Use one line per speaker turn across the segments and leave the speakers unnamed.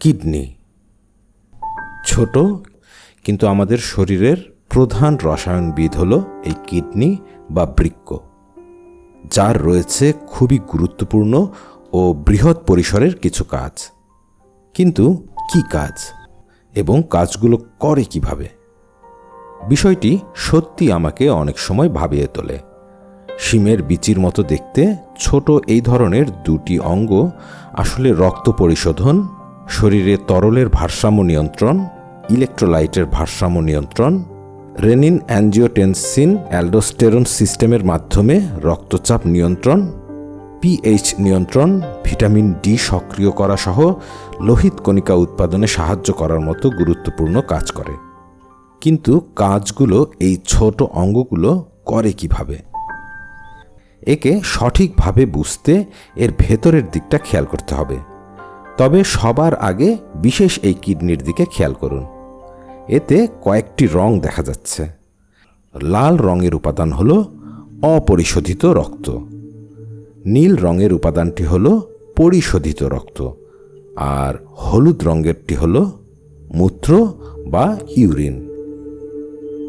Kidney. ছোট, কিন্তু আমাদের শরীরের প্রধান রসায়নবিদ হল এই কিডনি বা বৃক্ক, যার রয়েছে খুবই গুরুত্বপূর্ণ ও বৃহৎ পরিসরের কিছু কাজ। কিন্তু কি কাজ এবং কাজগুলো করে কীভাবে? বিষয়টি সত্যি আমাকে অনেক সময় ভাবিয়ে তোলে। শিমের বিচির মতো দেখতে ছোট এই ধরনের দুটি অঙ্গ আসলে রক্ত পরিশোধন শরীরে তরলের ভারসাম্য নিয়ন্ত্রণ, ইলেকট্রোলাইটের ভারসাম্য নিয়ন্ত্রণ রেনিন অ্যাঞ্জিওটেনসিন অ্যালডোস্টেরন সিস্টেমের মাধ্যমে রক্তচাপ নিয়ন্ত্রণ, পিএইচ নিয়ন্ত্রণ, ভিটামিন ডি সক্রিয় করা সহ লোহিত কণিকা উৎপাদনে সাহায্য করার মতো গুরুত্বপূর্ণ কাজ করে। কিন্তু কাজগুলো এই ছোট অঙ্গগুলো করে কীভাবে? একে সঠিকভাবে বুঝতে এর ভেতরের দিকটা খেয়াল করতে হবে। তবে সবার আগে বিশেষ এই কিডনির দিকে খেয়াল করুন। এতে কয়েকটি রং দেখা যাচ্ছে। লাল রঙের উপাদান হল অপরিশোধিত রক্ত। নীল রঙের উপাদানটি হল পরিশোধিত রক্ত। আর হলুদ রঙেরটি হল মূত্র বা ইউরিন।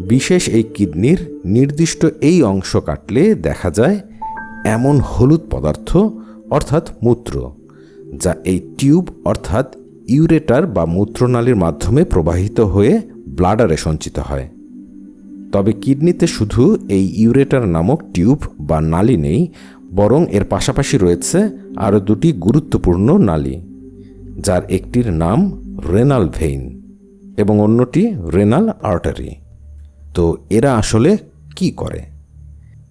বিশেষ এই কিডনির নির্দিষ্ট এই অংশ কাটলে দেখা যায় এমন হলুদ পদার্থ, অর্থাৎ মূত্র। যা এই টিউব অর্থাৎ ইউরেটার বা মূত্রনালীর মাধ্যমে প্রবাহিত হয়ে ব্লাডারে সঞ্চিত হয়। তবে কিডনিতে শুধু এই ইউরেটার নামক টিউব বা নালী নেই, বরং এর পাশাপাশি রয়েছে আরও দুটি গুরুত্বপূর্ণ নালী, যার একটির নাম রেনাল ভেইন এবং অন্যটি রেনাল আর্টারি। তো এরা আসলে কি করে?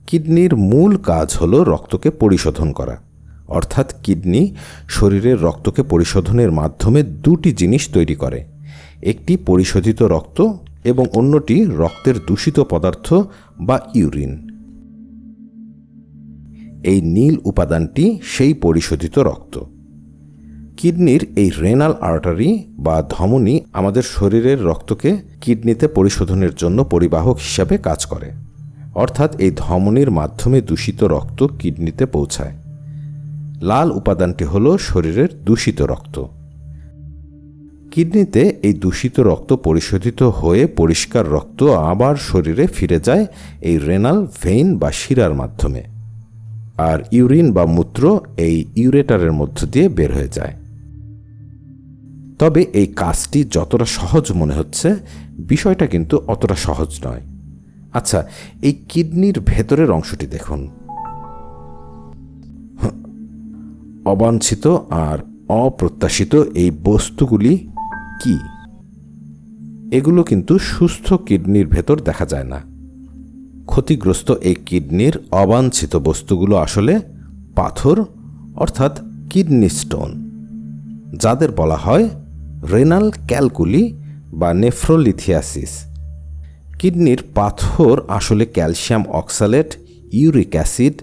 কিডনির মূল কাজ হল রক্তকে পরিশোধন করা। অর্থাৎ কিডনি শরীরের রক্তকে পরিশোধনের মাধ্যমে দুটি জিনিস তৈরি করে, একটি পরিশোধিত রক্ত এবং অন্যটি রক্তের দূষিত পদার্থ বা ইউরিন। এই নীল উপাদানটি সেই পরিশোধিত রক্ত। কিডনির এই রেনাল আর্টারি বা ধমনী আমাদের শরীরের রক্তকে কিডনিতে পরিশোধনের জন্য পরিবাহক হিসাবে কাজ করে। অর্থাৎ এই ধমনির মাধ্যমে দূষিত রক্ত কিডনিতে পৌঁছায়। লাল উপাদানটি হল শরীরের দূষিত রক্ত। কিডনিতে এই দূষিত রক্ত পরিশোধিত হয়ে পরিষ্কার রক্ত আবার শরীরে ফিরে যায় এই রেনাল ভেইন বা শিরার মাধ্যমে। আর ইউরিন বা মূত্র এই ইউরেটারের মধ্য দিয়ে বের হয়ে যায়। তবে এই কাজটি যতটা সহজ মনে হচ্ছে, বিষয়টা কিন্তু অতটা সহজ নয়। আচ্ছা এই কিডনির ভেতরের অংশটি দেখুন। অবাঞ্ছিত আর অপ্রত্যাশিত এই বস্তুগুলি কি? এগুলো কিন্তু সুস্থ কিডনির ভেতর দেখা যায় না। ক্ষতিগ্রস্ত এই কিডনির অবাঞ্ছিত বস্তুগুলো আসলে পাথর, অর্থাৎ কিডনি স্টোন, যাদের বলা হয় রেনাল ক্যালকুলি বা নেফ্রোলিথিয়াসিস। কিডনির পাথর আসলে calcium oxalate, uric acid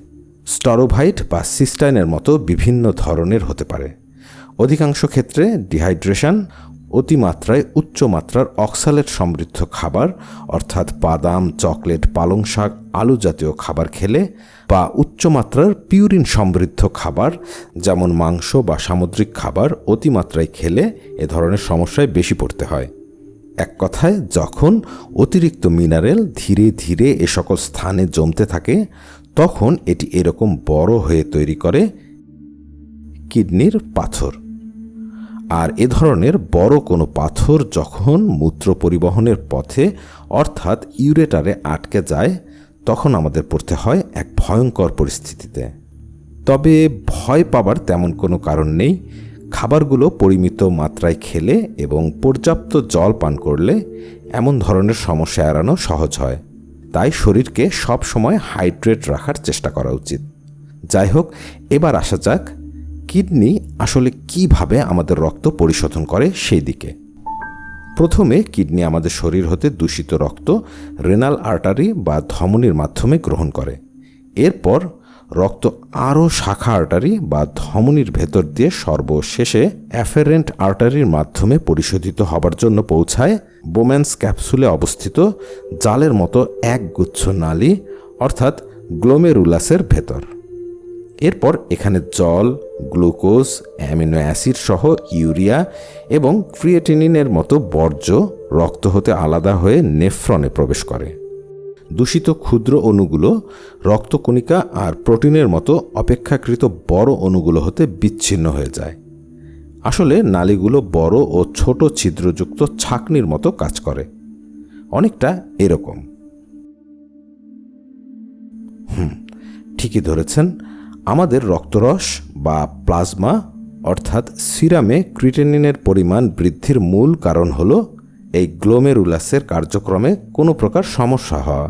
struvite বা সিস্টাইনের মতো বিভিন্ন ধরনের হতে পারে। অধিকাংশ ক্ষেত্রে ডিহাইড্রেশন অতিমাত্রায় উচ্চ মাত্রার অক্সালেট সমৃদ্ধ খাবার, অর্থাৎ বাদাম, চকলেট, পালং শাক, আলু জাতীয় খাবার খেলে বা উচ্চমাত্রার পিউরিন সমৃদ্ধ খাবার, যেমন মাংস বা সামুদ্রিক খাবার, অতিমাত্রায় খেলে এ ধরনের সমস্যায় বেশি পড়তে হয়। এক কথায়, যখন অতিরিক্ত মিনারেল ধীরে ধীরে এ সকল স্থানে জমতে থাকে তখন এটি এরকম বড় হয়ে তৈরি করে কিডনির পাথর। আর এ ধরনের বড় কোনো পাথর যখন মূত্র পরিবহনের পথে, অর্থাৎ ইউরেটারে আটকে যায়, তখন আমাদের পড়তে হয় এক ভয়ঙ্কর পরিস্থিতিতে। তবে ভয় পাবার তেমন কোনো কারণ নেই। খাবারগুলো পরিমিত মাত্রায় খেলে এবং পর্যাপ্ত জল পান করলে এমন ধরনের সমস্যা এড়ানো সহজ হয়। তাই শরীরকে সব সময় হাইড্রেট রাখার চেষ্টা করা উচিত। যাই হোক, এবার আসা যাক, কিডনি আসলে কীভাবে আমাদের রক্ত পরিশোধন করে সেই দিকে। প্রথমে কিডনি আমাদের শরীর হতে দূষিত রক্ত রেনাল আর্টারি বা ধমনির মাধ্যমে গ্রহণ করে। এরপর রক্ত আরও শাখা আর্টারি বা ধমনির ভেতর দিয়ে সর্বশেষে অ্যাফেরেন্ট আর্টারির মাধ্যমে পরিশোধিত হবার জন্য পৌঁছায় বোম্যান্স ক্যাপসুলে অবস্থিত জালের মতো এক গুচ্ছ নালী, অর্থাৎ গ্লোমেরুলাসের ভেতর। এরপর এখানে জল, গ্লুকোজ, অ্যামিনো অ্যাসিড সহ ইউরিয়া এবং ক্রিয়েটিনিনের মতো বর্জ্য রক্ত হতে আলাদা হয়ে নেফ্রনে প্রবেশ করে। দূষিত ক্ষুদ্র অণুগুলো রক্তকণিকা আর প্রোটিনের মতো অপেক্ষাকৃত বড় অণুগুলো হতে বিচ্ছিন্ন হয়ে যায়। আসলে নালীগুলো বড় ও ছোট ছিদ্রযুক্ত ছাকনির মতো কাজ করে। অনেকটা এরকম। হুম, ঠিকই ধরেছেন। আমাদের রক্তরস বা প্লাজমা, অর্থাৎ সিরামে ক্রিটেনিনের পরিমাণ বৃদ্ধির মূল কারণ হল এই গ্লোমেরুলাসের কার্যক্রমে কোনো প্রকার সমস্যা হওয়া।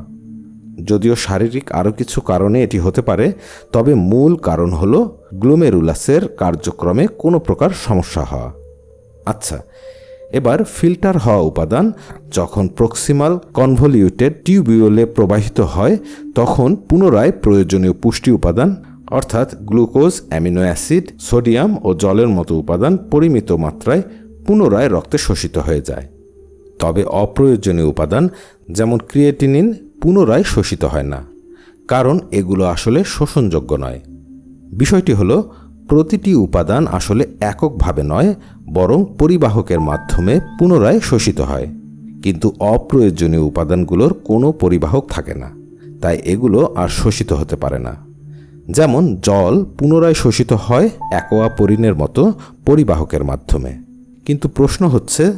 যদিও শারীরিক আরও কিছু কারণে এটি হতে পারে, তবে মূল কারণ হল গ্লোমেরুলাসের কার্যক্রমে কোনো প্রকার সমস্যা হওয়া। আচ্ছা এবার ফিল্টার হওয়া উপাদান, যখন প্রক্সিমাল কনভলিউটেড টিউবিউলে প্রবাহিত হয়, তখন পুনরায় প্রয়োজনীয় পুষ্টি উপাদান, অর্থাৎ গ্লুকোজ অ্যামিনো অ্যাসিড সোডিয়াম ও জলের মতো উপাদান পরিমিত মাত্রায় পুনরায় রক্তে শোষিত হয়ে যায়। তবে অপ্রয়োজনীয় উপাদান যেমন ক্রিয়েটিনিন পুনরায় শোষিত হয় না, কারণ এগুলো আসলে শোষণযোগ্য নয়। বিষয়টি হলো, প্রতিটি উপাদান আসলে এককভাবে নয়, বরং পরিবাহকের মাধ্যমে পুনরায় শোষিত হয়। কিন্তু অপ্রয়োজনীয় উপাদানগুলোর কোনো পরিবাহক থাকে না, তাই এগুলো আর শোষিত হতে পারে না। যেমন, জল পুনরায় শোষিত হয় অ্যাকোয়াপরিনের মতো পরিবাহকের মাধ্যমে। কিন্তু প্রশ্ন হচ্ছে,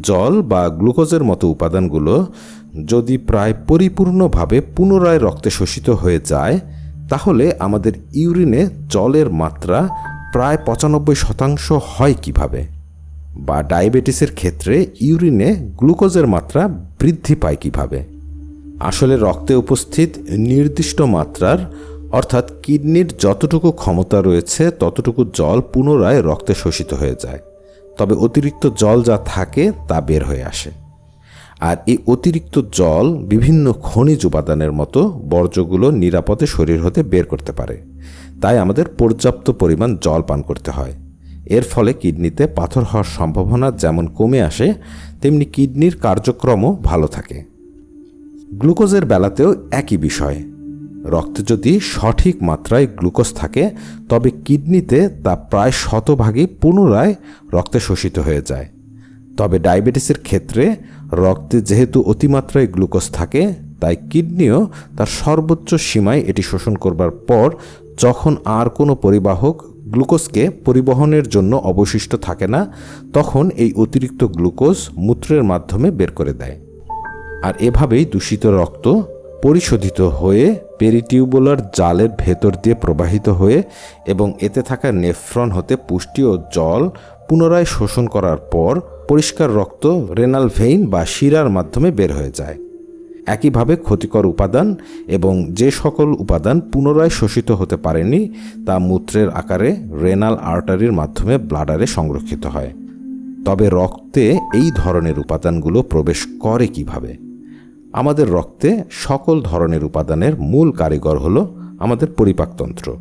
জল বা গ্লুকোজের মতো উপাদানগুলো যদি প্রায় পরিপূর্ণভাবে পুনরায় রক্তে শোষিত হয়ে যায়, তাহলে আমাদের ইউরিনে জলের মাত্রা প্রায় পঁচানব্বই শতাংশ হয় কীভাবে? বা ডায়াবেটিসের ক্ষেত্রে ইউরিনে গ্লুকোজের মাত্রা বৃদ্ধি পায় কীভাবে? আসলে রক্তে উপস্থিত নির্দিষ্ট মাত্রার, অর্থাৎ কিডনির যতটুকু ক্ষমতা রয়েছে, ততটুকু জল পুনরায় রক্তে শোষিত হয়ে যায়। তবে অতিরিক্ত জল যা থাকে তা বের হয়ে আসে। আর এই অতিরিক্ত জল বিভিন্ন খনিজ উপাদানের মতো বর্জ্যগুলো নিরাপদে শরীর হতে বের করতে পারে। তাই আমাদের পর্যাপ্ত পরিমাণ জল পান করতে হয়। এর ফলে কিডনিতে পাথর হওয়ার সম্ভাবনা যেমন কমে আসে, তেমনি কিডনির কার্যক্রমও ভালো থাকে। গ্লুকোজের বেলাতেও একই বিষয়। রক্তে যদি সঠিক মাত্রায় গ্লুকোজ থাকে, তবে কিডনিতে তা প্রায় শতভাগই পুনরায় রক্তে শোষিত হয়ে যায়। তবে ডায়াবেটিসের ক্ষেত্রে রক্তে যেহেতু অতিমাত্রায় গ্লুকোজ থাকে, তাই কিডনিও তার সর্বোচ্চ সীমায় এটি শোষণ করবার পর যখন আর কোনো পরিবাহক গ্লুকোজকে পরিবহনের জন্য অবশিষ্ট থাকে না, তখন এই অতিরিক্ত গ্লুকোজ মূত্রের মাধ্যমে বের করে দেয়। আর এভাবেই দূষিত রক্ত পরিশোধিত হয়ে পেরিটিউবুলার জালের ভেতর দিয়ে প্রবাহিত হয়ে এবং এতে থাকা নেফ্রন হতে পুষ্টি ও জল পুনরায় শোষণ করার পর পরিষ্কার রক্ত, রেনাল ভেইন বা শিরার মাধ্যমে বের হয়ে যায়। একইভাবে ক্ষতিকর উপাদান এবং যে সকল উপাদান পুনরায় শোষিত হতে পারেনি, তা মূত্রের আকারে, রেনাল আর্টারির মাধ্যমে ব্লাডারে সংরক্ষিত হয়। তবে রক্তে এই ধরনের উপাদানগুলো প্রবেশ করে কীভাবে? আমাদের রক্তে সকল ধরনের উপাদানের মূল কারিগর হল আমাদের পরিপাকতন্ত্র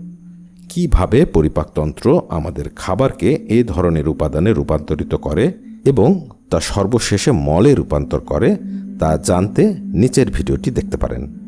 কীভাবে পরিপাকতন্ত্র আমাদের খাবারকে এ ধরনের উপাদানে রূপান্তরিত করে এবং তা সর্বশেষে মলে রূপান্তর করে তা জানতে নিচের ভিডিওটি দেখতে পারেন।